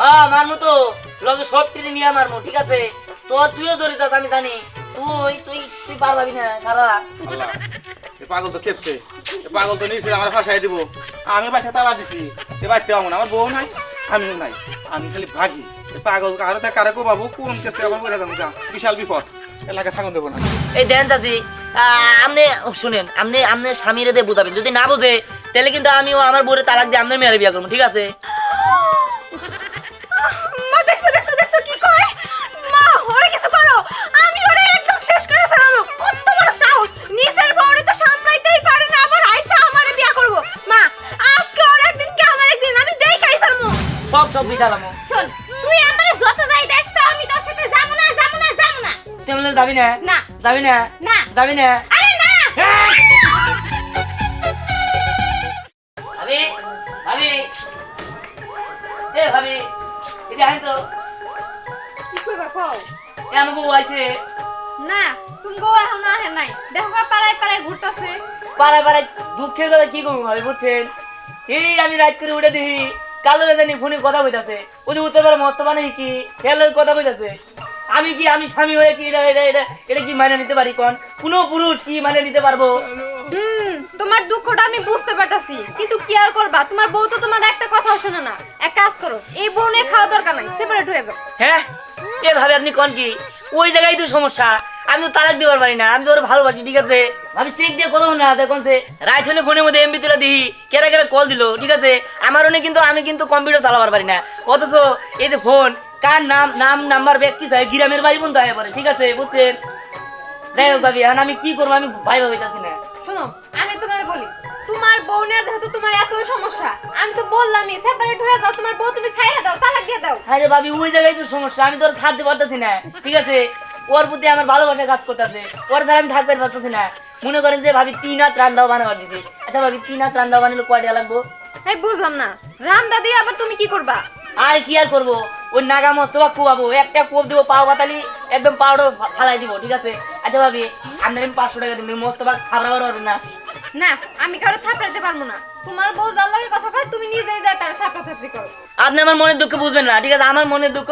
হ্যাঁ মারমু তো লগে সব টিরি নিয়ে মারমু ঠিক আছে? তোর তুইও জড়িত আছিস, আমি জানি। তুই তুই তুই পারবি না সারা। আল্লাহ এ পাগল তো এ পাগল তো নিশ্চিত আমার ফাঁসাই দিব। আমি তালা দিছি। এ আমন আমার বউ নাই আমিও নাই। আমি খালি ভাগি। পাগল কারও তা কারে বাবু কোন কেসে আমার বলে যাব? বিশাল বিপদ। এলাকা থাকুন দেবো না। এই দেন চাচি আপনি শুনেন আপনি আপনি স্বামীরে দিয়ে বুঝাবেন। যদি না বুঝে তাহলে কিন্তু আমিও আমার বউরে তালাক দিয়ে আপনার মেয়ের বিয়ে করব ঠিক আছে? সব বিশালামো শোন তুই আমারে যত যাই দেশ তো আমি তোর সাথে যাব না যাব না যাব না। তুই বলে যাবি না? না। যাবি না? না। যাবি না? আরে না! ভাবি ভাবি। এ ভাবি এটি আইন তো। কি কইবা কও? এ আমাকে আইছে। না তুমি গো এখন আহে নাই। দেখো পাড়ায় পাড়ায় ঘুরতাছে। পাড়ায় পাড়ায় দুঃখের কথা কি করব ভাবি বুঝছেন? এই আমি রাত করে উঠে দেখি। কালো জানি ফোনে কথা বইতাছে ওদের উত্তর পারে মস্ত মানে কি? খেয়ালের কথা বইতাছে আমি কি আমি স্বামী হয়ে কি এটা এটা এটা এটা কি মানে নিতে পারি কোন? কোনো পুরুষ কি মানে নিতে পারব? তোমার দুঃখটা আমি বুঝতে পারতাছি। কিন্তু কি আর করবা? তোমার বউ তো তোমার একটা কথা শোনে না। এক কাজ করো এই বউ নিয়ে খাওয়া দরকার নাই সেপারেট হয়ে যাও। হ্যাঁ? এ ভাবে আপনি কোন কি? ওই জায়গায় তো সমস্যা। আমি তো তালাক দিবার পারি না আমি তো ওর ভালোবাসি ঠিক আছে? ভাবি চেক দিয়ে কথা না দেখুন সে? হলে ফোনের মধ্যে এমবি তুলে দিই কেরা কেরা কল দিল ঠিক আছে? আমার ওনে কিন্তু আমি কিন্তু কম্পিউটার চালাবার পারি না। অথচ এই যে ফোন কার নাম নাম নাম্বার ব্যক্তি চাই গ্রামের বাড়ি বন্ধু হয়ে পড়ে ঠিক আছে? বুঝছেন? যাই হোক ভাবি এখন আমি কি করব আমি ভাই ভাবি যাচ্ছি না। শোনো আমি তোমার বলি তোমার বউ নিয়ে যেহেতু তোমার এত সমস্যা আমি তো বললামই সেপারেট হয়ে যাও তোমার বউ তুমি ছাইরা দাও তালাক দিয়ে দাও। আরে ভাবি ওই জায়গায় তো সমস্যা আমি তোর ছাড়তে পারতেছি না ঠিক আছে? ওর প্রতি আমার ভালোবাসা কাজ করতেছে। ওর ছাড়া আমি থাকতে পারতেছি না। মনে করেন যে ভাবি তিন হাত রান্দাও বানাবার দিছি। আচ্ছা ভাবি তিন হাত রান্দাও বানালে কয়টা লাগবো? এই বুঝলাম না। রাম দাদি আবার তুমি কি করবা? আর কি আর করব? ওই নাগা মস্তবা খুবাবো একটা কোপ দেবো পাও পাতালি একদম পাউডার ফালাই দিব ঠিক আছে? আচ্ছা ভাবি আপনার আমি পাঁচশো টাকা দিন মস্তবা খাবার পারবেন না। না আমি কারও থাপড়াতে পারব না। তোমার বউ যার লগে কথা কয় তুমি নিজেই যায় তার থাপড়া থাপড়ি করো। আপনি আমার মনের দুঃখ বুঝবেন না ঠিক আছে? আমার মনের দুঃখ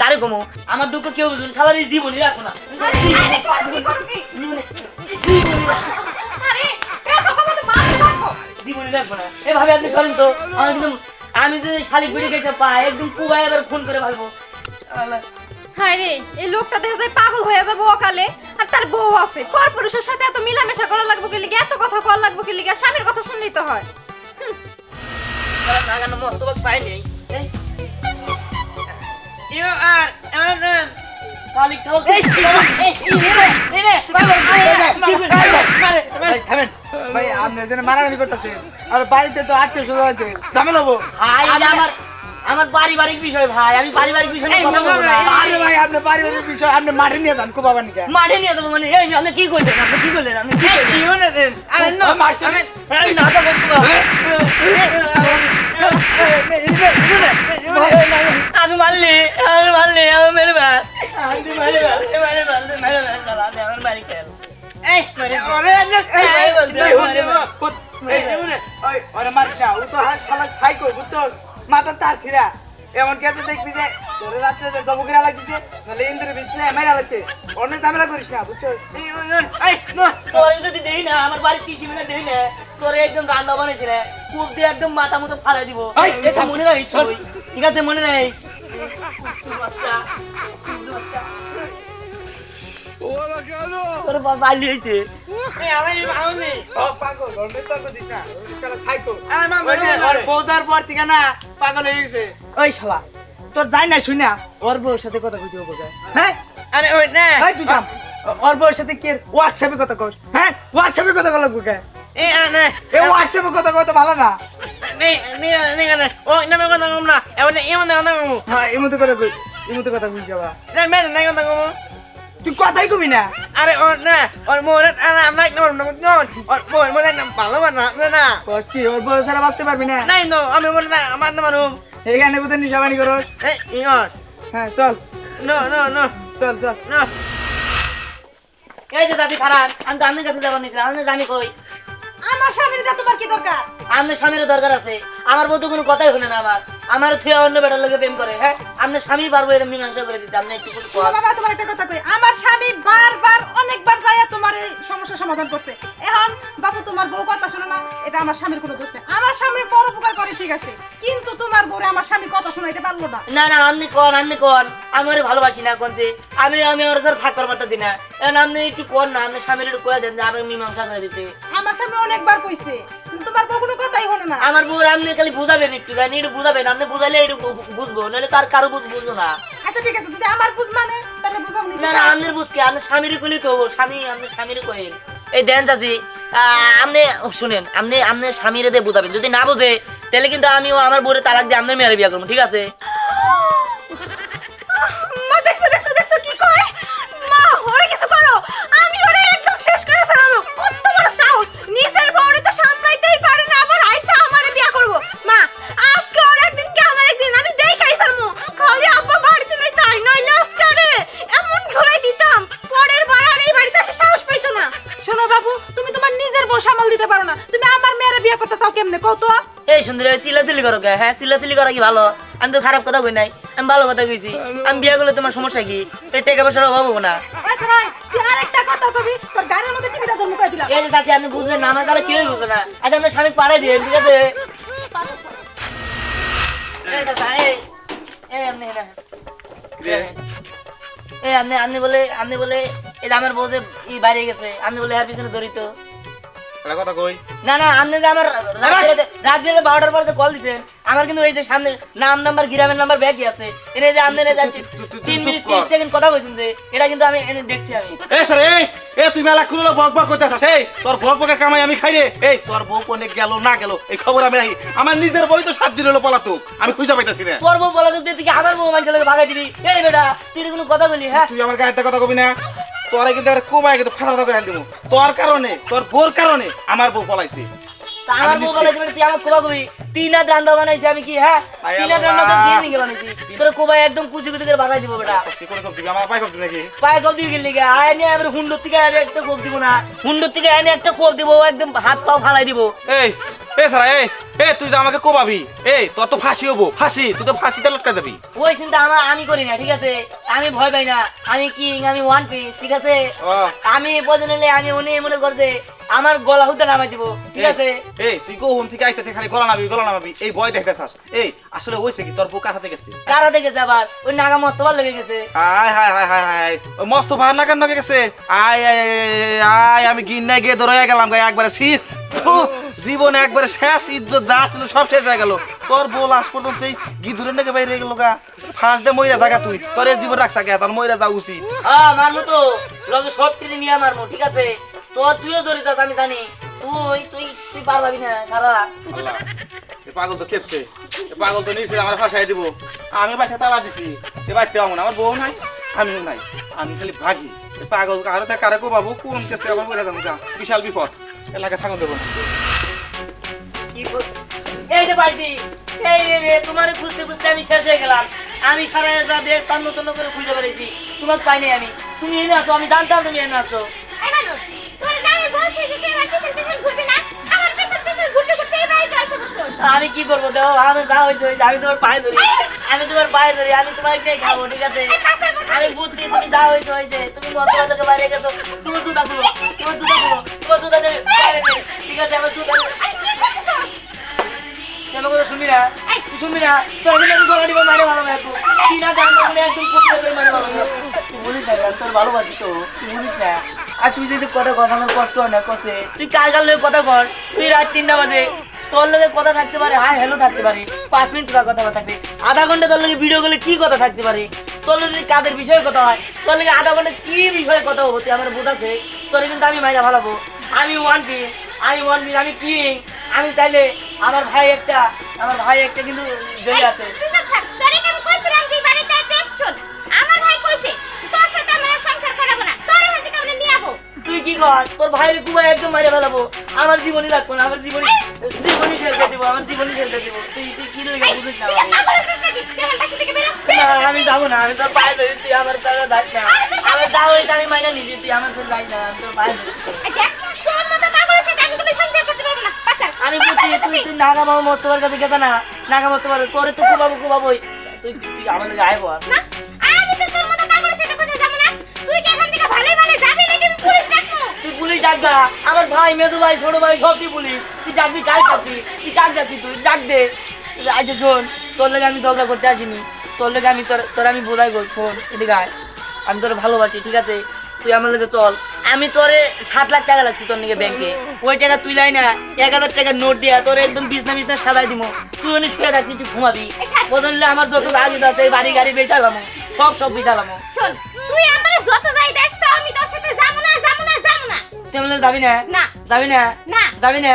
কারে কমো? আমার দুঃখ কেউ বুঝবেন সালারি জীবনই রাখো না। রাখব এভাবে আপনি সরেন তো। আমি একদম আমি যদি শালিক বিড়ি কেটে পাই একদম কুবাই এবার ফোন করে ভাববো হায় রে এই লোকটা দেখা যায় পাগল হয়ে যাব অকালে আর তার বউ আছে পর পুরুষের সাথে এত মিলামেশা করা লাগবে কি লিগে এত কথা করা লাগবে কি লিগে স্বামীর কথা শুনলেই তো হয় মস্ত আর মারামারি বাড়িতে তো হব ভাই এটা আমার আমার পারিবারিক বিষয় ভাই আমি পারিবারিক বিষয় না আরে ভাই আপনি পারিবারিক বিষয় আপনি মাঠে নিয়ে যান খুব আবার মাঠে নিয়ে দেবো মানে এই আপনি কি করলেন আপনি কি করলেন আপনি কি করলেন? আরে না করতে আমি মারলি আমি মারলি আমি মেরে বেড়া আমি মারে বেড়া মারে বেড়া মেরে বেড়া আমার বাড়ি খেল এই মারে এই বলতে ওরে মারিস না ও তো হাত শালা সাইকো বুঝছ মাথা তার খিরা এমন কেটে দেখবি যে তোর রাত্রে যে দবু কিরা লাগছে তাহলে ইন্দুরে বিছলে মেরা লাগছে অনেক ঝামেলা করিস না বুঝছ। তোরে যদি দেই না আমার বাড়ি কৃষি মিলে দেই না তোরে একদম রান্না বানাইছি না কূপ দিয়ে একদম মাথা মতো ফালাই দিব এটা মনে রাখিস তুই। ঠিক আছে মনে রাখিস। তোর বাবা বালি হয়েছে পাগল, না, না হয়ে গেছে। ওই শালা তোর যাই না শুই না। ওর বউর সাথে কথা কইতে হবে? হ্যাঁ? আরে ওই না। এই তুই থাম। ওর বউর সাথে কে হোয়াটসঅ্যাপে কথা কস? হ্যাঁ? হোয়াটসঅ্যাপে কথা কল গুকে এই আনে এই হোয়াটসঅ্যাপে কথা কইতে ভালো না। আনে ও না মে কথা কম না। এমন এমন না হ্যাঁ কথা কই এমতে কথা কই যাবা না মে না কথা কম। তুই কথাই কবি না। আরে ও না ওর মোরে নন ওর না ভালো না না। কি ওর বউ ছাড়া বাঁচতে পারবি না। নাই নো আমি মোরে না আমার না মানু এখানে বোধহয় নিশাবানি করস এই ইয়র। হ্যাঁ চল। No no no. চল চল। নো। এই যে দাদি খারাপ আমি তো আপনার কাছে যাবার নিয়েছিলাম আপনি জানি কই। আমার স্বামীর দা তোমার কি দরকার? আপনার স্বামীরও দরকার আছে আমার বউ তো কোনো কথাই হলো না আমার। আমার থুয়া অন্য বেটার লোকে প্রেম করে হ্যাঁ? আপনার স্বামী পারব এরকম মীমাংসা করে দিতে আপনি একটু কিছু বাবা তোমার একটা কথা কই। আমার স্বামী বারবার অনেকবার যাইয়া তোমার এই সমস্যার সমাধান করছে এখন বাবু তোমার বউ কথা শোনো না এটা আমার স্বামীর কোনো দোষ নেই। আমার স্বামী বড় উপকার করে ঠিক আছে। কিন্তু তোমার বউরে আমার স্বামী কথা শোনাইতে পারল না। না না আপনি কন আপনি কন? আমি ওরে ভালোবাসি না কোন যে। আমি আমি ওর সাথে থাকতে পারতেছি না। এখন আপনি একটু কন না আপনি স্বামীর একটু কয়ে দেন যে আমি মীমাংসা করে দিতে। আমার স্বামী অনেকবার কইছে তোমার বউ কোনো কথাই হলো না। আমার বউ আপনি খালি বুঝাবেন একটু জানি একটু বুঝাবেন আপনি বুঝাইলে একটু বুঝব নাহলে তার কারও বুঝ বুঝব না। আচ্ছা ঠিক আছে যদি আমার বুঝ মানে তাহলে বুঝাও না। না আপনার বুঝকে আপনি স্বামীর কইলে তো হব। স্বামী আপনি স্বামীর কইল। এই দেন চাচি আহ, আপনি শুনেন আপনি আপনি স্বামীর দিয়ে বুঝাবেন। যদি না বুঝে তাহলে কিন্তু আমিও আমার বউরে তালাক দিয়ে আপনার মেয়ের বিয়ে করব ঠিক আছে? তো এই সুন্দর চিল্লাচিল্লি করো কে? হ্যাঁ চিল্লাচিল্লি করা কি ভালো? আমি তো খারাপ কথা কই নাই। আমি ভালো কথা কইছি। আমি বিয়ে করলে তোমার সমস্যা কি? এই টাকা পয়সার অভাব হব না। আচ্ছা রাই তুই আরেকটা কথা কবি? তোর গাড়ির মধ্যে টিভিটা ধরে মুকাই দিলাম। এই যে চাচি আপনি বুঝলেন না আমার তাহলে না? আচ্ছা আপনার স্বামী পাড়াই দিয়ে ঠিক আছে? এই চাচা, এই, এই আপনি। এই আপনি আপনি বলে আপনি বলে এই আমার বউ যে ই বাইরে গেছে আপনি বলে হ্যাঁ পিছনে জড়িত একটা কথা কই? না না আপনি যে আমার রাত্রে রাত্রে বারোটার পরে কল দিচ্ছেন আমার কিন্তু এই যে সামনে নাম নাম্বার গ্রামের নাম্বার ব্যাগই আছে। এনে যে আপনি এনে যাচ্ছি তুই- তুই- তুই তিন মিনিট তিরিশ সেকেন্ড কথা বলছেন যে এটা কিন্তু আমি এনে দেখছি আমি। এ স্যার এই এ তুই মেলা খুলে বক বক করতেছাস এই তোর বক বকের কামাই আমি খাই রে। এই তোর বউ কোনে গেল না গেল এই খবর আমি রাখি। আমার নিজের বই তো সাত দিন হলো পলাতক আমি খুঁজে পাইতাছি না। তোর বউ বলা তুই থেকে আমার বউ মানুষের ভাগাই দিবি এই বেটা তুই কোনো কথা বলি হ্যাঁ? তুই আমার গায়ে কথা কবি না। তোরা কিন্তু কোবাই কিন্তু ফাটা ফাটা করে দিব তোর কারণে তোর বোর কারণে আমার বউ পলাইছে। আমার বউ তুই আমার কোবা কবি তিন বানাইছি আমি কি হ্যাঁ? আয় তিন তো দিয়ে বানাইছি। তোর একদম কুচি কুচি করে ভাগাই দিব বেটা। কি করে করবি আমার করবি নাকি? পায়ে কব গেলি গা। আয় নিয়ে আমার হুন্ডর থেকে আয় একটা কোপ দিব না। হুন্ডর থেকে এনে একটা কোপ দিব একদম হাত পাও ফালাই দিব। এই এ সারা এই এই তুই যে আমাকে কোবাবি এই তোর তো ফাঁসি হব ফাঁসি তুই তো ফাঁসিতে লটকা যাবি। ওই চিন্তা আমার আমি করি না ঠিক আছে? আমি ভয় পাই না আমি কিং আমি ওয়ান পিস ঠিক আছে? আমি বোঝে নিলে আমি উনি মনে আমার গলা হুতে নামাই দিব ঠিক আছে? এই, তুই কোন থেকে আইতে খালি গলা নাবি গলা নামাবি এই ভয় দেখতেছাস এই আসলে হইছে কি তোর বউ কার হাতে গেছে? কারা দেখেছে আবার? ওই নাগা মস্তবার লেগে গেছে। আয় হায় হায় হায় হায় ওই মস্ত ভার না কেন গেছে। আয় আয় আয়, আয় আমি গিন্নায় গিয়ে ধরে গেলাম গায়ে একবারে শীত জীবনে একবারে শেষ ইজ্জত যা ছিল সব শেষ হয়ে গেল। তোর বউ লাস্ট পর্যন্ত এই গিধুরের নাকি বাইরে গেল গা। ফাঁস দে মইরা থাকা তুই। তোর এই জীবন রাখছা কে? তোর মইরা যা উচিত। হ্যাঁ মারমু তো। লগে সব টিনে নিয়ে মারমু ঠিক আছে? তোর তুইও ধরিস আমি জানি। তুই তুই তুই পারবি না সারা। এ পাগল তো খেপছে। এ পাগল তো নিচে আমার ফাঁসাই দিব। আমি বাচ্চা তালা দিছি। এ বাচ্চা আমার আমার বউ নাই আমিও নাই। আমি খালি ভাগি। পাগল কারও তা কারে বাবু কোন কেসে আবার বলে যাব যা বিশাল বিপদ। এলাকা থাকুন দেবো কি এই যে এই রে রে তোমার খুঁজতে খুঁজতে আমি শেষ হয়ে গেলাম আমি সারা রাত দেখ তন্ন তন্ন করে খুঁজে বেড়েছি তোমাকে পাইনি আমি তুমি এনে আছো আমি জানতাম তুমি এনে আছো কি করব দেখো আমি যা হয়েছে হয়েছে আমি তোমার পায়ে ধরি আমি তোমার পায়ে ধরি আমি তোমার খাব ঠিক আছে আমি বুঝছি তুমি যা হয়েছে হয়েছে তুমি থেকে বাইরে গেছো তুমি দুধা খুলো তোমার দুধা খুলো তোমার দেবে ঠিক আছে আমার কেন করে শুনবি না তুই শুনবি না তোর কিন্তু আমি গলা দিব মারে ভালো একটু কি না জানো, আমি একদম খুব করে মারে ভালো তুই বলিস না, তোর ভালোবাসি তো, তুই বলিস না। আর তুই যদি কথা আমার কষ্ট হয় না, কষ্টে। তুই কাল কাল কথা কর তুই রাত তিনটা বাজে। তোর লোকের কথা থাকতে পারে, হাই হ্যালো থাকতে পারে। পাঁচ মিনিট তোর কথা থাকবে। আধা ঘণ্টা তোর লোকের ভিডিও করলে কি কথা থাকতে পারে? তোর যদি কাদের বিষয়ে কথা হয়, তোর লোকের আধা ঘণ্টা কি বিষয়ে কথা হব তুই আমার বোঝাচ্ছে তোর কিন্তু আমি মাইরা ভালাবো। আমি ওয়ান পিস আমি ওয়ান পিস আমি কিং আমি চাইলে আমার ভাই একটা আমার ভাই একটা কিন্তু জেলে আছে। তুই তোরে আমি কইছিলাম তুই বাড়িতে দেখ আমার ভাই কইছে তোর সাথে আমার সংসার করাবো না তোর এখান থেকে নিয়ে যাব তুই কি কর? তোর ভাইয়ের কুমায় একদম মারে ফেলাবো। আমার জীবনই রাখব না আমার জীবনী জীবনই শেষ দিব আমার জীবনই শেষ দিব। তুই তুই কি লেগে বুঝিস না আমি যাব না আমি তোর পায়ে ধরি তুই আমার তারা দাস না। আমার আমি মাইনা নিজে তুই আমার তোর যাই না আমি তোর পায়ে ধরি দেখ তোর মতো পাগলের সাথে আমি কোনো সংসার করতে পারব না পাচার আমি বুঝতে তুই তুই তুই নাগা বাবু মত তোমার কাছে গেছে না। নাগা মত তোমার তোরে তো কুবাবু কুবাবু তুই তুই আমার লগে আইবো না, আমি তো তোর মতো পাগলের সাথে কোথাও যাব না। তুই কি এখান থেকে ভালোই ভালো যাবি নাকি পুলিশ ডাকবো? তুই আমার ভাই মেদু ভাই ছোট ভাই সব তুই পুলিশ। তুই ডাকবি কাল ডাকবি তুই ডাক ডাকবি তুই ডাক দে। আচ্ছা শোন তোর লেগে আমি ঝগড়া করতে আসিনি। তোর লেগে আমি তোর তোর আমি বোঝাই গো শোন এদিকে আয়। আমি তোর ভালোবাসি ঠিক আছে? তুই আমার লেগে চল। আমি তোরে সাত লাখ টাকা লাগছে তোর নিকে ব্যাংকে ওই টাকা তুই লাই না এক হাজার টাকার নোট দিয়া তোর একদম বিছনা বিছনা সাদাই দিব তুই ওখানে শুয়ে থাকবি তুই ঘুমাবি। বদল আমার যত রাজি আছে এই বাড়ি গাড়ি বেচালাম সব সব বেচালাম লামো তুই আমার যত যাই দেশ তো আমি তোর সাথে যাব না যাব না যাব না। তুই যাবি না? না। যাবি না? না। যাবি না?